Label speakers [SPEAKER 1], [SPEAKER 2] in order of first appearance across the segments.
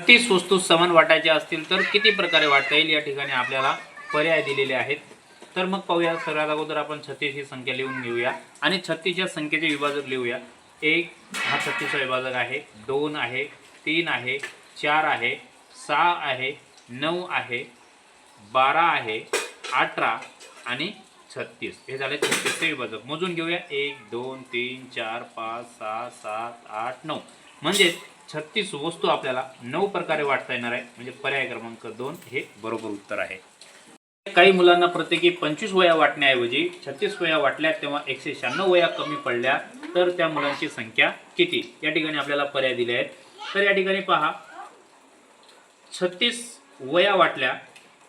[SPEAKER 1] तीस वस्तू समान वाटायच्या असतील तर किती प्रकारे वाटता येईल या ठिकाणी आपल्याला पर्याय दिलेले आहेत? तर मग पाहूया सर्वात अगोदर आपण छत्तीस ही संख्या लिहून घेऊया. आणि छत्तीसच्या संख्येचे विभाजक लिहूया. एक हा छत्तीसचा विभाजक आहे. दोन आहे तीन आहे चार आहे सहा आहे नऊ आहे बारा आहे अठरा आणि छत्तीस. हे झाले छत्तीसचे विभाजक. मोजून घेऊया. एक दोन तीन चार पाच सहा सात आठ नऊ. म्हणजेच छत्तीस वस्तू आपल्याला नऊ प्रकारे वाटता येणार आहे. म्हणजे पर्याय क्रमांक दोन हे बरोबर उत्तर आहे. काही मुलांना प्रत्येकी पंचवीस वया वाटण्याऐवजी छत्तीस वया वाटल्या तेव्हा एकशे शहाण्णव वया कमी पडल्या तर त्या मुलांची संख्या किती? या ठिकाणी आपल्याला पर्याय दिले आहेत. तर या ठिकाणी पहा. छत्तीस वया वाटल्या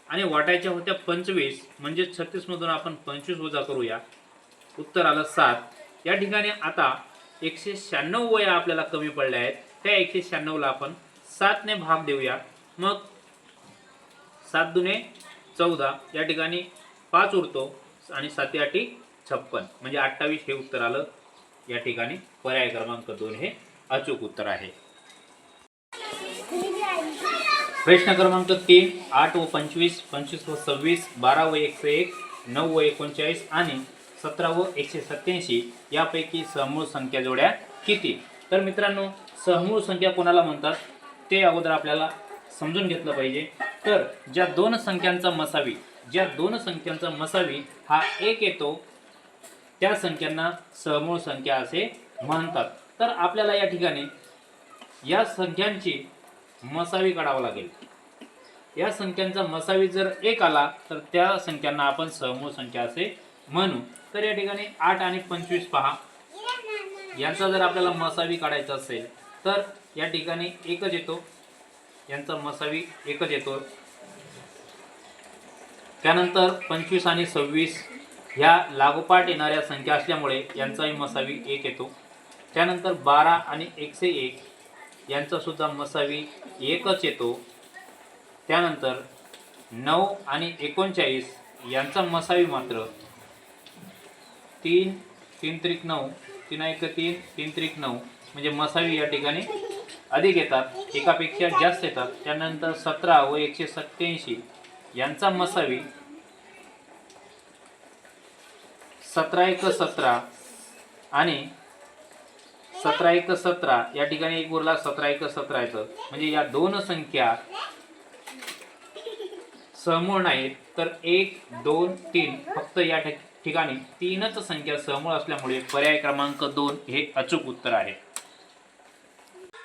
[SPEAKER 1] आणि वाटायच्या होत्या पंचवीस म्हणजे छत्तीसमधून आपण पंचवीस वजा करूया. उत्तर आलं सात. या ठिकाणी आता एकशे शहाण्णव वया आपल्याला कमी पडल्या आहेत. त्या एकशे शहाण्णवला आपण सातने भाग देऊया. मग सात दुने चौदा या ठिकाणी पाच उरतो आणि साती आठी छप्पन. म्हणजे अठ्ठावीस हे उत्तर आलं. या ठिकाणी पर्याय क्रमांक दोन हे अचूक उत्तर आहे. प्रश्न क्रमांक तीन आठ व पंचवीस पंचवीस व सव्वीस बारा व एकशे एक नऊ व एकोणचाळीस आणि सतरा व एकशे सत्याऐंशी यापैकी समूळ संख्या जोड्या किती? तर मित्रांनो सहमूळ संख्या कोणाला म्हणतात? ते अगोदर आपल्याला समजून घेतलं पाहिजे. तर ज्या दोन संख्यांचा मसावी ज्या दोन संख्यांचा मसावी हा एक येतो त्या संख्यांना सहमूळ संख्या असे म्हणतात. तर आपल्याला या ठिकाणी या संख्यांची मसावी काढावं लागेल. या संख्यांचा मसावी जर एक आला तर त्या संख्यांना आपण सहमूळ संख्या असे म्हणू. तर या ठिकाणी आठ आणि पंचवीस पहा. यांचा जर आपल्याला मसावी काढायचा असेल तर या ठिकाणी एकच येतो. यांचा मसावी एकच येतो. त्यानंतर पंचवीस आणि सव्वीस ह्या लागोपाठ येणाऱ्या संख्या असल्यामुळे यांचाही मसावी एक येतो. त्यानंतर बारा आणि एकशे एक यांचा सुद्धा मसावी एकच येतो. त्यानंतर नऊ आणि एकोणचाळीस यांचा मसावी मात्र तीन तीन त्रिक नऊ तीन एक तीन तीन त्रिक नऊ. म्हणजे मसावी या ठिकाणी अधिक येतात. एकापेक्षा जास्त येतात. त्यानंतर सतरा व एकशे सत्याऐंशी यांचा मसावी सतरा एक सतरा आणि सतरा एक सतरा. या ठिकाणी एक उरला सतरा एक सतरा येतं. म्हणजे या दोन संख्या समूळ नाहीत. तर एक दोन तीन. फक्त या ठिकाणी ठिकाणी तीनच संख्या समूळ असल्यामुळे पर्याय क्रमांक दोन हे अचूक उत्तर आहे.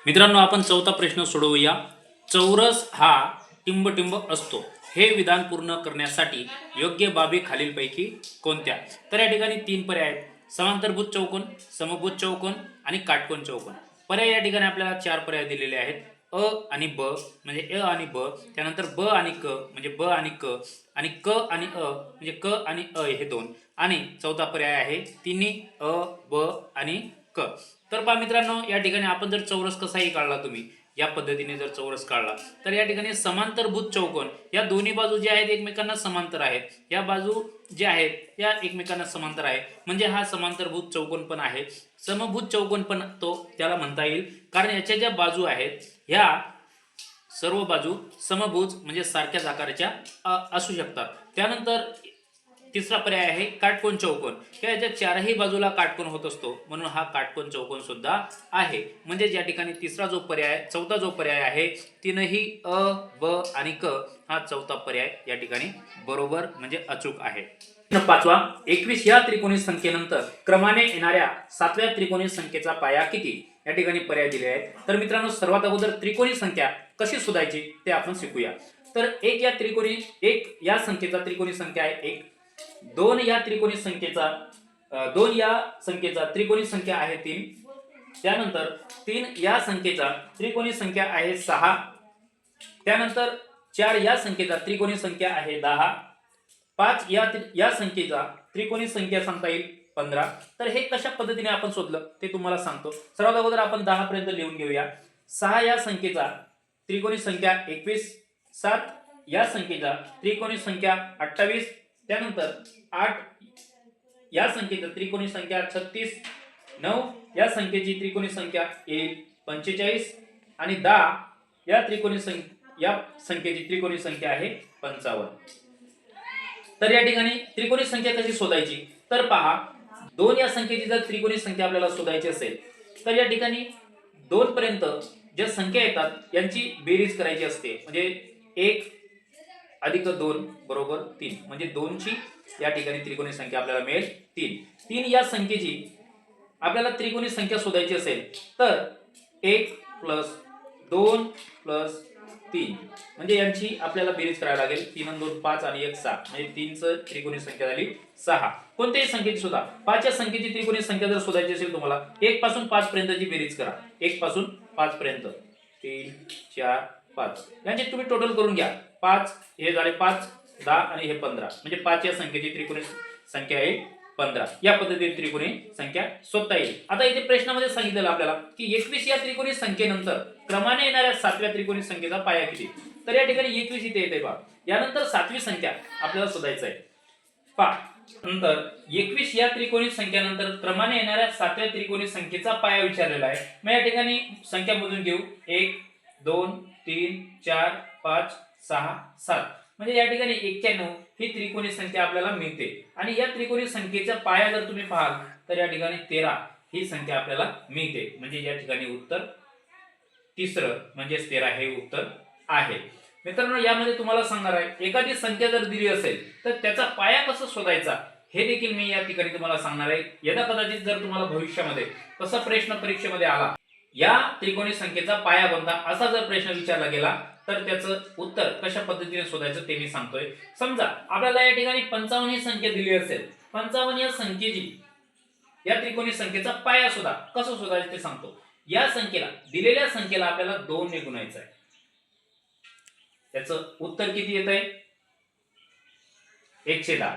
[SPEAKER 1] मित्रांनो आपण चौथा प्रश्न सोडवूया. चौरस हा टिंबटिंब असतो. हे विधान पूर्ण करण्यासाठी योग्य बाबी खालीलपैकी कोणत्या? तर या ठिकाणी तीन पर्याय आहेत. समांतरभूत चौकोन समभूत चौकोन आणि काटकोन चौकोन. पर्याय या ठिकाणी आपल्याला चार पर्याय दिलेले आहेत. अ आणि ब म्हणजे अ आणि ब त्यानंतर ब आणि क म्हणजे ब आणि क आणि क आणि अ म्हणजे क आणि अ हे दोन. आणि चौथा पर्याय आहे तिन्ही अ ब आणि क. तर पहा मित्रांनो या ठिकाणी आपण जर चौरस कसाही काढला तुम्ही या पद्धतीने जर चौरस काढला तर या ठिकाणी समांतरभूत चौकोन या दोन्ही बाजू ज्या आहेत एकमेकांना समांतर आहेत. या बाजू ज्या आहेत या एकमेकांना समांतर आहे. म्हणजे हा समांतरभूत चौकोन पण आहे. समभूत चौकोन पण तो त्याला म्हणता येईल. कारण याच्या ज्या बाजू आहेत ह्या सर्व बाजू समभुज म्हणजे सारख्याच आकाराच्या असू शकतात. त्यानंतर तिसरा पर्याय आहे काटकोन चौकोन. किंवा याच्या चारही बाजूला काटकोन होत असतो म्हणून हा काटकोन चौकोन सुद्धा आहे. म्हणजे ज्या ठिकाणी तिसरा जो पर्याय चौथा जो पर्याय आहे तीनही अ ब आणि क हा चौथा पर्याय या ठिकाणी बरोबर म्हणजे अचूक आहे. पाचवा एकवीस या त्रिकोणी संख्येनंतर क्रमाने येणाऱ्या सातव्या त्रिकोणी संख्येचा पाया किती? या ठिकाणी पर्याय दिले आहेत. तर मित्रांनो सर्वात अगोदर त्रिकोणी संख्या कशी शोधायची ते आपण शिकूया. तर एक या त्रिकोणी एक या संख्येचा त्रिकोणी संख्या आहे एक. दोन या त्रिकोणी संख्येचा दोन या संख्येचा त्रिकोणी संख्या आहे तीन. त्यानंतर तीन या संख्येचा त्रिकोणी संख्या आहे सहा. त्यानंतर चार या संख्येचा त्रिकोणी संख्या आहे दहा. पाच या या संख्येचा त्रिकोणी संख्या सांगता येईल. पंधरा. तर हे कशा पद्धतीने आपण शोधलं ते तुम्हाला सांगतो. सर्वात अगोदर आपण दहा पर्यंत लिहून घेऊया. सहा या संख्येचा त्रिकोणी संख्या एकवीस सात या संख्येचा त्रिकोणी संख्या अठ्ठावीस त्यानंतर आठ या संख्येचा त्रिकोणी संख्या छत्तीस नऊ या संख्येची त्रिकोणी संख्या येईल पंचेचाळीस आणि दहा या त्रिकोणी संख्या या संख्येची त्रिकोणी संख्या आहे पंचावन्न. तर या ठिकाणी त्रिकोणी संख्या कशी शोधायची? तर पहा दोन या संख्येची जर त्रिकोणी संख्या आपल्याला शोधायची असेल तर या ठिकाणी दोन पर्यंत ज्या संख्या येतात यांची बेरीज करायची असते. म्हणजे एक अधिक दोन बरोबर तीन. म्हणजे दोनची या ठिकाणी त्रिकोणी संख्या आपल्याला मिळेल तीन. तीन या संख्येची आपल्याला त्रिकोणी संख्या शोधायची असेल तर एक प्लस दोन प्लस तीन. म्हणजे यांची आपल्याला बेरीज करावी लागेल. तीन दोन पाच आणि एक सहा म्हणजे तीनचं त्रिकोणी संख्या झाली सहा. कोणत्याही संख्येची सुद्धा पाच या संख्येची त्रिकोणी संख्या जर शोधायची असेल तुम्हाला एक पासून पाच पर्यंतची बेरीज करा. एक पासून पाच पर्यंत. तीन चार पाच. यांची तुम्ही टोटल करून घ्या. पाच हे झाले पाच दहा आणि हे पंधरा. म्हणजे पाच या संख्येची त्रिकोणी संख्या आहे पंधरा. या पद्धतीने त्रिकोणी संख्या शोधता येईल. आता इथे प्रश्नामध्ये सांगितलेलं आपल्याला की एकवीस या त्रिकोणी संख्येनंतर क्रमाने येणाऱ्या सातव्या त्रिकोणी संख्येचा पाया किती? तर या ठिकाणी एकवीस इथे येते पहा यानंतर सातवी संख्या आपल्याला शोधायचं आहे पहा. नंतर एकवीस या त्रिकोणी संख्यानंतर क्रमाने येणाऱ्या सातव्या त्रिकोणी संख्येचा पाया विचारलेला आहे. मग या ठिकाणी संख्या मोजून घेऊ. एक दोन तीन चार पाच सहा सात. म्हणजे या ठिकाणी एक्क्याण्णव ही त्रिकोणी संख्या आपल्याला मिळते. आणि या त्रिकोणी संख्येचा पाया जर तुम्ही पाहाल तर या ठिकाणी तेरा ही संख्या आपल्याला मिळते. म्हणजे या ठिकाणी उत्तर तिसरं म्हणजेच तेरा हे उत्तर आहे. मित्रांनो यामध्ये तुम्हाला सांगणार आहे एखादी संख्या जर दिली असेल तर त्याचा पाया कसा शोधायचा? हे देखील मी या ठिकाणी तुम्हाला सांगणार आहे. यदा कदाचित जर तुम्हाला भविष्यामध्ये कसा प्रश्न परीक्षेमध्ये आला या त्रिकोणी संख्येचा पाया कोणता असा जर प्रश्न विचारला गेला तर त्याचं उत्तर कशा पद्धतीने शोधायचं ते मी सांगतोय. समजा आपल्याला या ठिकाणी पंचावन्न ही संख्या दिली असेल. पंचावन्न या संख्येची या त्रिकोणी संख्येचा पाया शोधा. कसं शोधायचं ते सांगतो. या संख्येला दिलेल्या संख्येला आपल्याला दोन ने गुणायचं आहे. त्याचं उत्तर किती येत आहे एकशे दहा.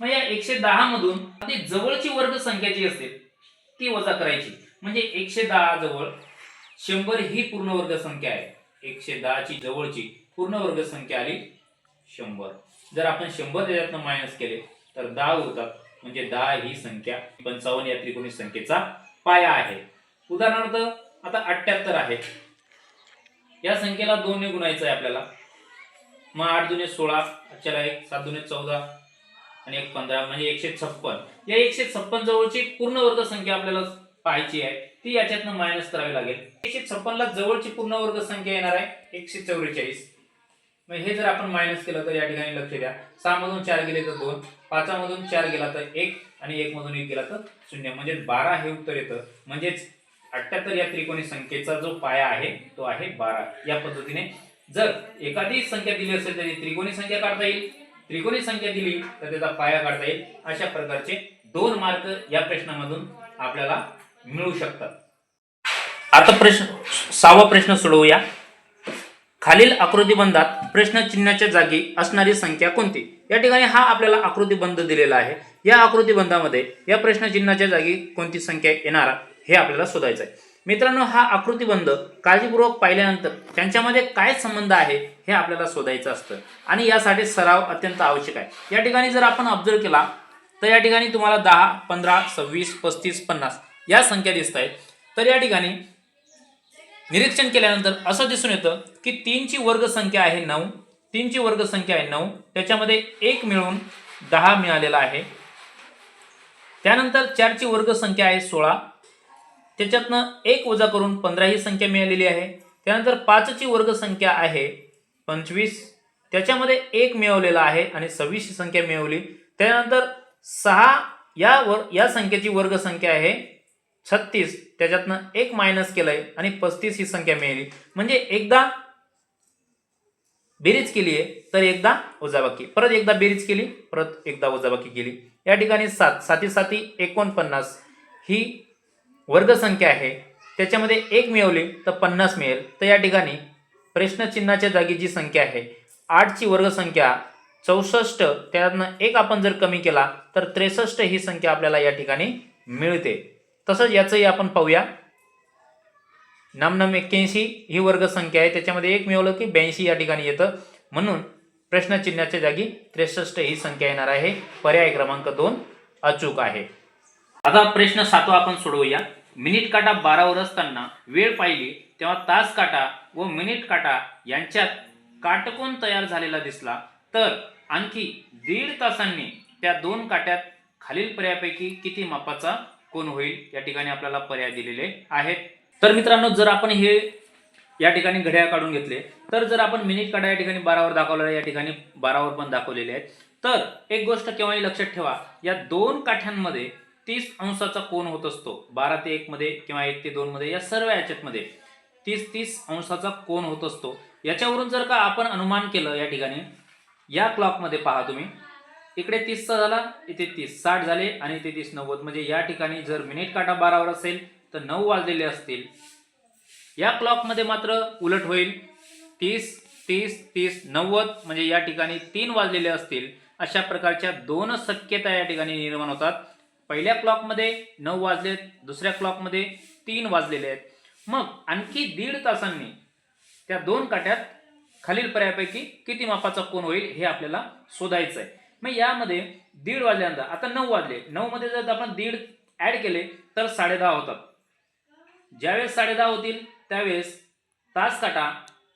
[SPEAKER 1] मग या एकशे दहा मधून अगदी जवळची वर्ग संख्या जी असते ती वजा करायची. म्हणजे एकशे दहा जवळ शंभर ही पूर्ण वर्ग संख्या आहे. एकशे दहाची जवळची पूर्ण वर्ग संख्या आली शंभर. जर आपण शंभर त्याच्यातनं मायनस केले तर दहा उरतात म्हणजे दहा ही संख्या पंचावन्न या त्रिकोणी संख्येचा पाया आहे. उदाहरणार्थ आता अठ्याहत्तर आहे. या संख्येला दोन ने गुणायचं आहे आपल्याला. मग आठ दुने सोळा चला एक सात दुने चौदा आणि एक पंधरा म्हणजे एकशे छप्पन. या एकशे छप्पन जवळची पूर्ण वर्ग संख्या आपल्याला पाहायची आहे. ती याच्यातनं मायनस करावी लागेल. एकशे छप्पनला जवळची पूर्ण वर्ग संख्या येणार आहे. एकशे चौवेचाळीस. मग हे जर आपण मायनस केलं तर या ठिकाणी लक्ष द्या. सहा मधून चार गेले तर दोन. पाचामधून चार गेला तर एक आणि एक मधून एक गेला तर शून्य. म्हणजे बारा हे उत्तर येतं. म्हणजेच अठ्याहत्तर या त्रिकोणी संख्येचा जो पाया आहे तो आहे बारा. या पद्धतीने जर एखादी संख्या दिली असेल तरी त्रिकोणी संख्या काढता येईल. त्रिकोणी संख्या दिली तर त्याचा पाया काढता येईल. अशा प्रकारचे दोन मार्क या प्रश्नामधून आपल्याला मिळू शकतात. आता प्रश्न सहावा प्रश्न सोडवूया. खालील आकृतीबंधात प्रश्न चिन्हाच्या जागी असणारी संख्या कोणती? या ठिकाणी हा आपल्याला आकृतीबंध दिलेला आहे. या आकृतीबंधामध्ये या प्रश्नचिन्हाच्या जागी कोणती संख्या येणार हे आपल्याला शोधायचं आहे. मित्रांनो हा आकृतीबंध काळजीपूर्वक पाहिल्यानंतर त्यांच्यामध्ये काय संबंध आहे हे आपल्याला शोधायचं असतं. आणि यासाठी सराव अत्यंत आवश्यक आहे. या ठिकाणी जर आपण ऑब्झर्व केला तर या ठिकाणी तुम्हाला दहा पंधरा सव्वीस पस्तीस पन्नास या संख्या दिसत आहेत. तर या ठिकाणी निरीक्षण केल्यानंतर असं दिसून येतं की तीनची वर्ग संख्या आहे नऊ तीनची वर्ग संख्या आहे नऊ त्याच्यामध्ये एक मिळून दहा मिळालेला आहे. त्यानंतर चारची वर्ग संख्या आहे सोळा त्याच्यातनं एक वजा करून पंधरा ही संख्या मिळालेली आहे. त्यानंतर पाचची वर्ग संख्या आहे पंचवीस त्याच्यामध्ये एक मिळवलेला आहे आणि सव्वीस ही संख्या मिळवली. त्यानंतर सहा या वर या संख्येची वर्ग संख्या आहे छत्तीस त्याच्यातनं एक मायनस केलंय आणि पस्तीस ही संख्या मिळाली. म्हणजे एकदा बेरीज केली आहे तर एकदा वजाबाकी परत एकदा बेरीज केली परत एकदा वजाबाकी केली. या ठिकाणी सात साती साती एकोणपन्नास ही वर्गसंख्या आहे. त्याच्यामध्ये एक मिळवली तर पन्नास मिळेल. तर या ठिकाणी प्रश्नचिन्हाच्या जागी जी संख्या आहे आठची वर्गसंख्या चौसष्ट त्यातनं एक आपण जर कमी केला तर त्रेसष्ट ही संख्या आपल्याला या ठिकाणी मिळते. तसंच याचंही आपण पाहूया. नामनम एक्क्याऐंशी ही वर्गसंख्या आहे. त्याच्यामध्ये एक मिळवलं की ब्याऐंशी या ठिकाणी येतं. म्हणून प्रश्नचिन्हाच्या जागी त्रेसष्ट ही संख्या येणार आहे. पर्याय क्रमांक दोन अचूक आहे. आता प्रश्न सातवा आपण सोडवूया. मिनिट काटा बारावर असताना वेळ पाहिली तेव्हा तास काटा व मिनिट काटा यांच्यात काटकोन तयार झालेला दिसला. तर आणखी दीड तासांनी त्या दोन काट्यात खालील पर्यायापैकी किती मापाचा कोण होईल या ठिकाणी आपल्याला पर्याय दिलेले आहेत. तर मित्रांनो जर आपण हे या ठिकाणी घड्याळ काढून घेतले तर जर आपण मिनिट काढा या ठिकाणी बारावर दाखवलेला आहे या ठिकाणी बारावर पण दाखवलेले आहेत. तर एक गोष्ट केव्हाही लक्षात ठेवा या दोन काठ्यांमध्ये तीस अंशाचा कोण होत असतो. बारा ते एक मध्ये किंवा एक ते दोन मध्ये या सर्व याच्यातमध्ये तीस तीस अंशाचा कोण होत असतो. याच्यावरून जर का आपण अनुमान केलं या ठिकाणी या क्लॉकमध्ये पहा तुम्ही. इकडे तीसचा झाला इथे तीस साठ झाले आणि इथे तीस नव्वद. म्हणजे या ठिकाणी जर मिनिट काटा बारावर असेल तर नऊ वाजलेले असतील. या क्लॉकमध्ये मात्र उलट होईल. तीस तीस तीस नव्वद म्हणजे या ठिकाणी तीन वाजलेले असतील. अशा प्रकारच्या दोन शक्यता या ठिकाणी निर्माण होतात. पहिल्या क्लॉकमध्ये नऊ वाजलेत दुसऱ्या क्लॉकमध्ये तीन वाजलेले आहेत. मग आणखी दीड तासांनी त्या दोन काट्यात खालील पर्यायापैकी किती मापाचा कोण होईल हे आपल्याला शोधायचं आहे मग यामध्ये दीड वाजल्यानंतर आता नऊ वाजले. नऊ मध्ये जर आपण दीड ऍड केले तर साडेदहा होतात. ज्यावेळेस साडेदहा होतील त्यावेळेस तास काटा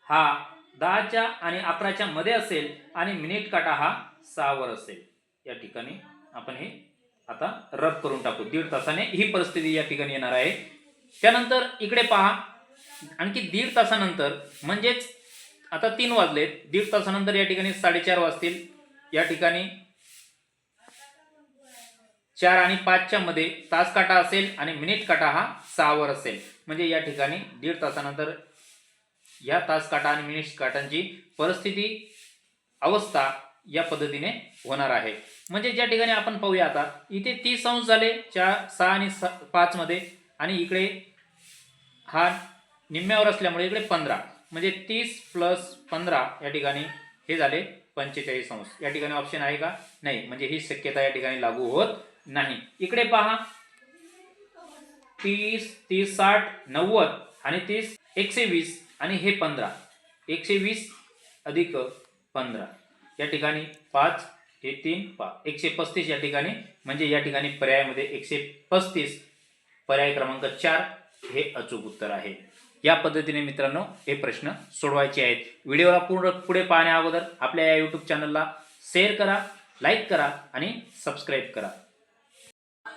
[SPEAKER 1] हा दहाच्या आणि अकराच्या मध्ये असेल आणि मिनिट काटा हा सहावर असेल. या ठिकाणी आपण हे आता रद्द करून टाकू. दीड तासाने ही परिस्थिती या ठिकाणी येणार आहे. त्यानंतर इकडे पहा. आणखी दीड तासानंतर म्हणजेच आता तीन वाजलेत. दीड तासानंतर या ठिकाणी साडेचार वाजतील. या ठिकाणी चार आणि पाचच्या मध्ये तास काटा असेल आणि मिनिट काटा हा सहावर असेल. म्हणजे या ठिकाणी दीड तासानंतर या तास काटा आणि मिनिट काटांची परिस्थिती अवस्था या पद्धतीने होणार आहे. म्हणजे ज्या ठिकाणी आपण पाहूया आता इथे तीस अंश झाले चार सहा आणि स- पाच मध्ये आणि इकडे हा निम्म्यावर असल्यामुळे इकडे पंधरा. म्हणजे तीस प्लस पंधरा या ठिकाणी हे झाले पंचेचाळीस अंश. या ठिकाणी ऑप्शन आहे का? नाही. म्हणजे ही शक्यता या ठिकाणी लागू होत नाही. इकडे पहा. तीस तीस साठ नव्वद आणि तीस एकशे वीस आणि हे पंधरा. एकशे वीस अधिक पंधरा. या ठिकाणी पाच हे तीन पाच एकशे पस्तीस या ठिकाणी. म्हणजे या ठिकाणी पर्यायामध्ये एकशे पस्तीस पर्याय क्रमांक चार हे अचूक उत्तर आहे. या पद्धतीने मित्रांनो हे प्रश्न सोडवायचे आहेत. व्हिडिओला पूर्ण पुढे पाहण्या अगोदर आपल्या या यूट्यूब चॅनलला शेअर करा लाईक करा आणि सबस्क्राईब करा.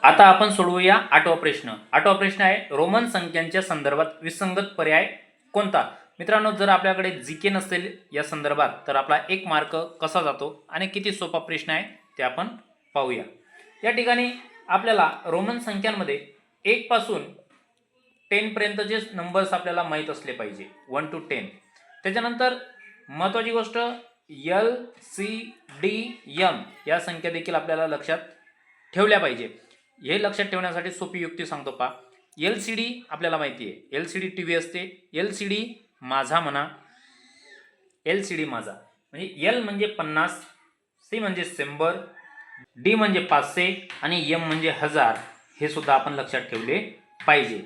[SPEAKER 1] आता आपण सोडवूया आठवा प्रश्न. आठवा प्रश्न आहे रोमन संख्यांच्या संदर्भात विसंगत पर्याय कोणता? मित्रांनो जर आपल्याकडे जीके नसेल या संदर्भात तर आपला एक मार्क कसा जातो आणि किती सोपा प्रश्न आहे ते आपण पाहूया. या ठिकाणी आपल्याला रोमन संख्यांमध्ये एकपासून टेनपर्यंतचे नंबर्स आपल्याला माहीत असले पाहिजे वन टू टेन त्याच्यानंतर महत्त्वाची गोष्ट यल सी डी यम या संख्या देखील आपल्याला लक्षात ठेवल्या पाहिजे. हे लक्षात ठेवण्यासाठी सोपी युक्ती सांगतो पा एल सी डी आपल्याला माहिती आहे L C D T V असते. एल सी डी माझा म्हणा. एल सी डी माझा. म्हणजे एल म्हणजे पन्नास सी म्हणजे शंभर डी म्हणजे पाचशे आणि यम म्हणजे हजार हे सुद्धा आपण लक्षात ठेवले पाहिजे.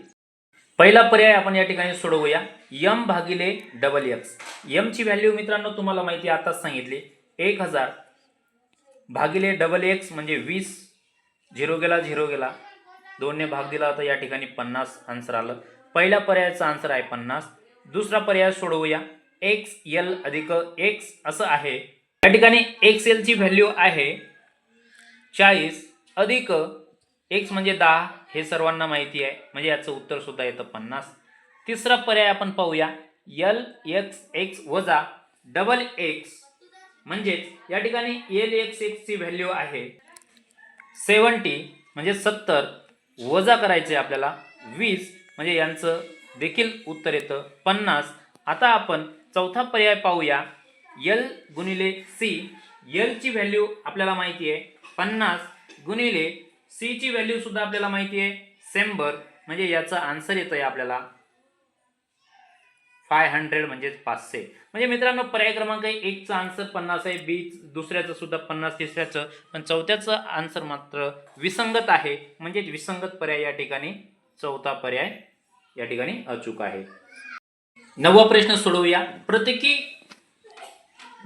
[SPEAKER 1] पहिला पर्याय आपण या ठिकाणी सोडवूया. यम भागिले डबल एक्स यमची व्हॅल्यू मित्रांनो तुम्हाला माहिती आताच सांगितली. एक हजार भागिले डबल एक्स म्हणजे वीस. झिरो गेला झिरो गेला. दोनने भाग दिला होता या ठिकाणी पन्नास आन्सर आलं. पहिल्या पर्यायाचा आन्सर आहे पन्नास. दुसरा पर्याय सोडवूया. एक्स एल अधिक एक्स असं आहे. या ठिकाणी एक्स एलची व्हॅल्यू आहे चाळीस अधिक एक्स म्हणजे दहा. हे सर्वांना माहिती आहे. म्हणजे याचं उत्तरसुद्धा येतं पन्नास. तिसरा पर्याय आपण पाहूया. यल एक्स एक्स वजा डबल एक्स म्हणजेच या ठिकाणी एल एक्स एक्सची व्हॅल्यू आहे सेवन्टी म्हणजे सत्तर. वजा करायचे आपल्याला वीस. म्हणजे यांचं देखील उत्तर येतं पन्नास. आता आपण चौथा पर्याय पाहूया. यल गुणिले सी यलची व्हॅल्यू आपल्याला माहिती आहे पन्नास गुणिले सी ची व्हॅल्यू सुद्धा आपल्याला माहिती आहे. सेंबर म्हणजे याचा आन्सर येतं आहे आपल्याला. फाय हंड्रेड म्हणजेच पाचशे. म्हणजे मित्रांनो पर्याय क्रमांक एकचं आन्सर पन्नास आहे. बी दुसऱ्याचं सुद्धा पन्नास तिसऱ्याचं. पण चौथ्याचं आन्सर मात्र विसंगत आहे. म्हणजे विसंगत पर्याय या ठिकाणी चौथा पर्याय या ठिकाणी अचूक आहे. नववा प्रश्न सोडवूया. प्रत्येकी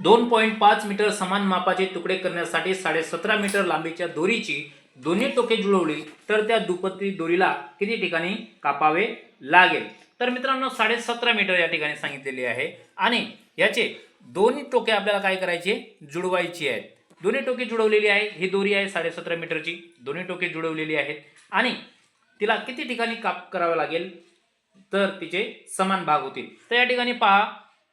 [SPEAKER 1] दोन पॉईंट पाच मीटर समान मापाचे तुकडे करण्यासाठी साडेसतरा मीटर लांबीच्या दोरीची दोन्ही टोके जुळवली तर त्या दुपत्री दोरीला किती ठिकाणी कापावे लागेल? तर मित्रांनो साडे सतरा मीटर या ठिकाणी सांगितलेली आहे. आणि याचे दोन्ही टोके आपल्याला काय करायचे? जुळवायची आहेत. दोन्ही टोके जुळवलेली आहे ही दोरी आहे साडे सतरा मीटरची. दोन्ही टोके जुळवलेली आहेत. आणि तिला किती ठिकाणी काप करावं लागेल? तर तिचे समान भाग होतील. तर या ठिकाणी पहा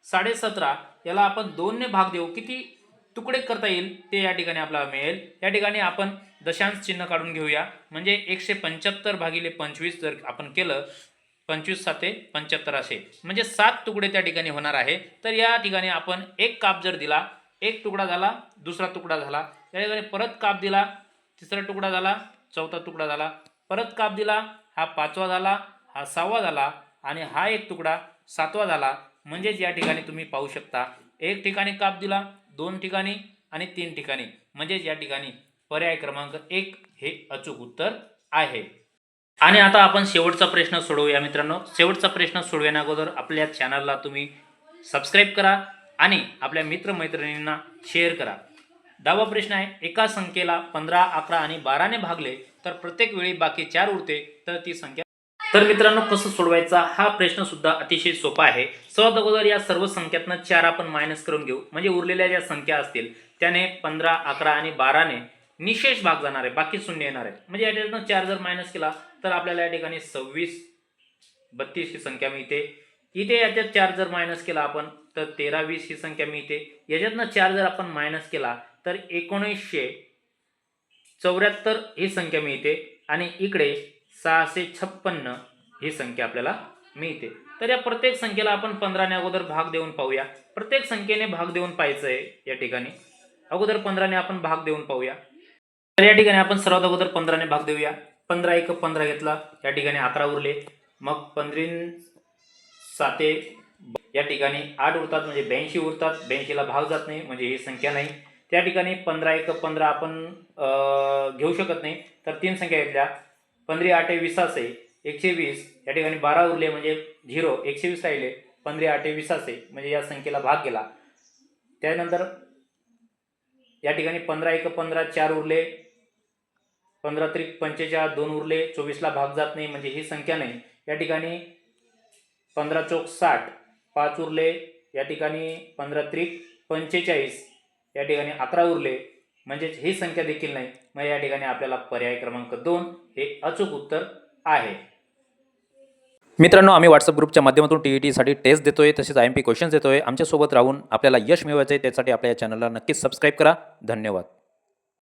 [SPEAKER 1] साडे सतरा याला आपण दोनने भाग देऊ. किती तुकडे करता येईल ते या ठिकाणी आपल्याला मिळेल. या ठिकाणी आपण दशांश चिन्ह काढून घेऊया. म्हणजे एकशे पंच्याहत्तर भागिले पंचवीस जर आपण केलं पंचवीस साते पंच्याहत्तर असे. म्हणजे सात तुकडे त्या ठिकाणी होणार आहे. तर या ठिकाणी आपण एक काप जर दिला एक तुकडा झाला दुसरा तुकडा झाला. या ठिकाणी परत काप दिला तिसरा तुकडा झाला चौथा तुकडा झाला. परत काप दिला हा पाचवा झाला हा सहावा झाला आणि हा एक तुकडा सातवा झाला. म्हणजेच या ठिकाणी तुम्ही पाहू शकता. एक ठिकाणी काप दिला दोन ठिकाणी आणि तीन ठिकाणी. म्हणजेच या ठिकाणी पर्याय क्रमांक एक हे अचूक उत्तर आहे. आणि आता आपण शेवटचा प्रश्न सोडवूया मित्रांनो. शेवटचा प्रश्न सोडवण्या अगोदर आपल्या चॅनलला तुम्ही सबस्क्राईब करा आणि आपल्या मित्रमैत्रिणींना शेअर करा. दहावा प्रश्न आहे एका संख्येला पंधरा अकरा आणि बाराने भागले तर प्रत्येक वेळी बाकी चार उरते तर ती संख्या तर मित्रांनो कसं सोडवायचा हा प्रश्न सुद्धा अतिशय सोपा आहे. सर्वात अगोदर या सर्व संख्यातनं चार आपण मायनस करून घेऊ. म्हणजे उरलेल्या ज्या संख्या असतील त्याने पंधरा अकरा आणि बाराने निशेष भाग जाणार आहे. बाकी शून्य येणार आहे. म्हणजे याच्यातनं चार जर मायनस केला तर आपल्याला या ठिकाणी सव्वीस बत्तीस ही संख्या मिळते. इथे याच्यात चार जर मायनस केला आपण तर तेरा वीस ही संख्या मिळते. याच्यातनं चार जर आपण मायनस केला तर एकोणीसशे चौऱ्याहत्तर ही संख्या मिळते. आणि इकडे सहाशे छप्पन्न ही संख्या आपल्याला मिळते. तर या प्रत्येक संख्येला आपण पंधराने अगोदर भाग देऊन पाहूया. प्रत्येक संख्येने भाग देऊन पाहायचं आहे या ठिकाणी. अगोदर पंधराने आपण भाग देऊन पाहूया. तर या ठिकाणी आपण सर्वात अगोदर पंधराने भाग देऊया. पंधरा एक पंधरा घेतला. या ठिकाणी अकरा उरले. मग पंधरीन साते या ठिकाणी आठ उरतात म्हणजे ब्याऐंशी उरतात. ब्याऐंशीला भाग जात नाही म्हणजे ही संख्या नाही. त्या ठिकाणी पंधरा एक पंधरा आपण घेऊ शकत नाही. तर तीन संख्या घेतल्या. पंधरा आठे विसासे एकशे वीस या ठिकाणी बारा उरले म्हणजे झिरो एकशे वीस राहिले पंधरा आठे विसासे म्हणजे या संख्येला भाग गेला त्यानंतर या ठिकाणी पंधरा एक पंधरा चार उरले पंधरा त्रिक पंचेचाळ दोन उरले चोवीसला भाग जात नाही म्हणजे ही संख्या नाही. या ठिकाणी पंधरा चौक साठ पाच उरले या ठिकाणी पंधरा त्रिक पंचेचाळीस या ठिकाणी अकरा उरले म्हणजेच ही संख्या देखील नाही. मग या ठिकाणी आपल्याला पर्याय क्रमांक दोन हे अचूक उत्तर आहे.
[SPEAKER 2] मित्रांनो आम्ही व्हॉट्सअप ग्रुपच्या माध्यमातून टी ई टीसाठी टेस्ट देतोय तसेच आय एम पी क्वेश्चन्स देतोय. आमच्यासोबत राहून आपल्याला यश मिळवायचं आहे त्यासाठी आपल्या या चॅनलला नक्कीच सबस्क्राईब करा. धन्यवाद.